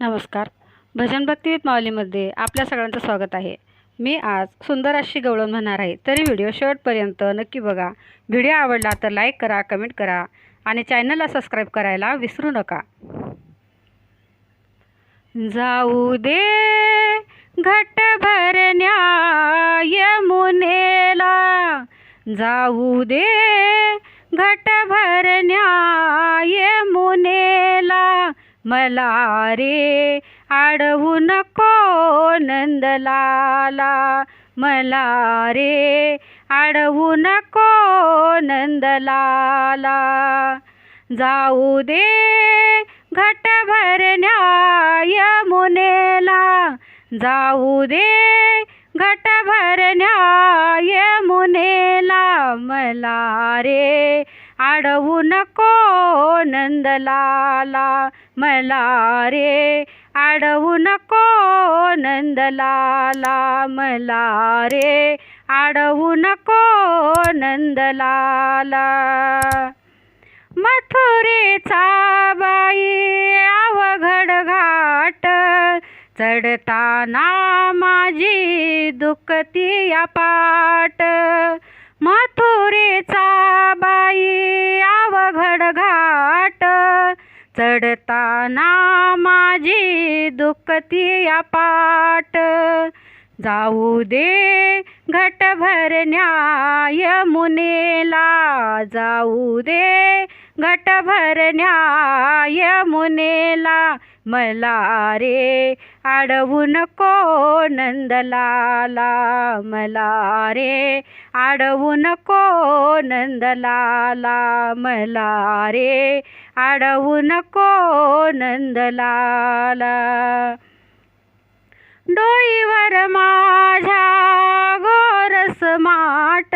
नमस्कार. भजन भक्ती विथ माऊलीमध्ये आपल्या सगळ्यांचं स्वागत आहे. मी आज सुंदर अशी गवळण म्हणणार आहे तरी व्हिडिओ शेवटपर्यंत नक्की बघा. व्हिडिओ आवडला तर लाईक करा कमेंट करा आणि चॅनलला सबस्क्राईब करायला विसरू नका. जाऊ दे घट भरण्या यमुनेला जाऊ दे घट भरण्या यमुने मला रे आडवू नको नंदलाला. मला रे आडवू नको नंदलाला. जाऊ दे घट भरण्या यमुनेला जाऊ दे घट भरण्या यमुनेला मला रे आडवू नको नंदलाला. मला रे आडवू नको नंदलाला. मला रे आडवू नको नंदलाला. मथुरेचा बाई अवघड घाट चढताना माझी दुखती पाट मथुरेचा बाई अवघड घाट चढताना माझी दुखती पाट जाऊ दे घट भरण्या यमुनेला जाऊ दे घट भरण्या यमुनेला मला रे आडवू नको नंदलाला मला रे आडवू नको नंदलाला मला रे आडवू नको नंदलाला. डोईवर माझ्या गोरस माट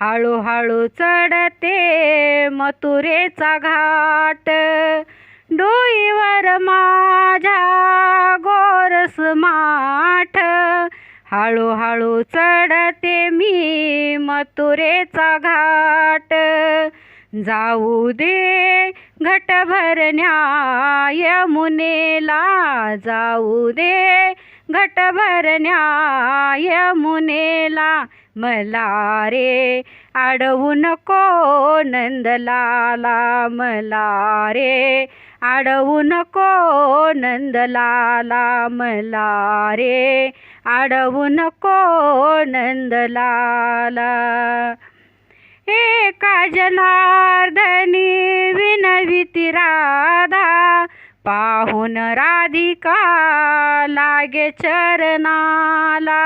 हळूहळू चढते मथुरेचा घाट. दुईवर माझ्या गोरस माठ. हळूहळू चढते मी मथुरेचा घाट. जाऊ दे घट भरण्या यमुनेला जाऊ दे घट भरण्या यमुनेला मला रे आडवू नको नंदलाला मला रे आडवू नको नंदलाला मला रे आडवू नको नंदलाला. एका जनार्दनी विनविती राधा पाहून राधिका लागे चरणाला.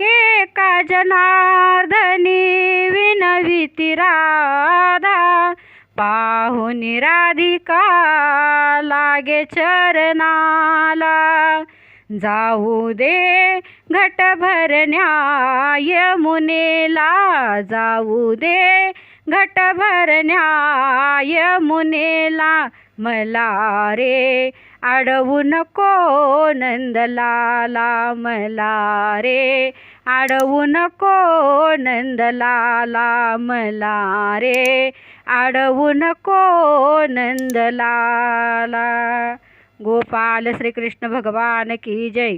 एका जनार्दनी विनविती राधा? पाहून राधिका लागे चरणाला. जाऊ दे घट भरण्या यमुनेला जाऊ दे घट भरण्या यमुनेला मला रे आडवू नको नंदलाला. मला रे आडवू नको नंदलाला. मला रे आडवू नको नंदलाला. गोपाल श्रीकृष्ण भगवान की जय.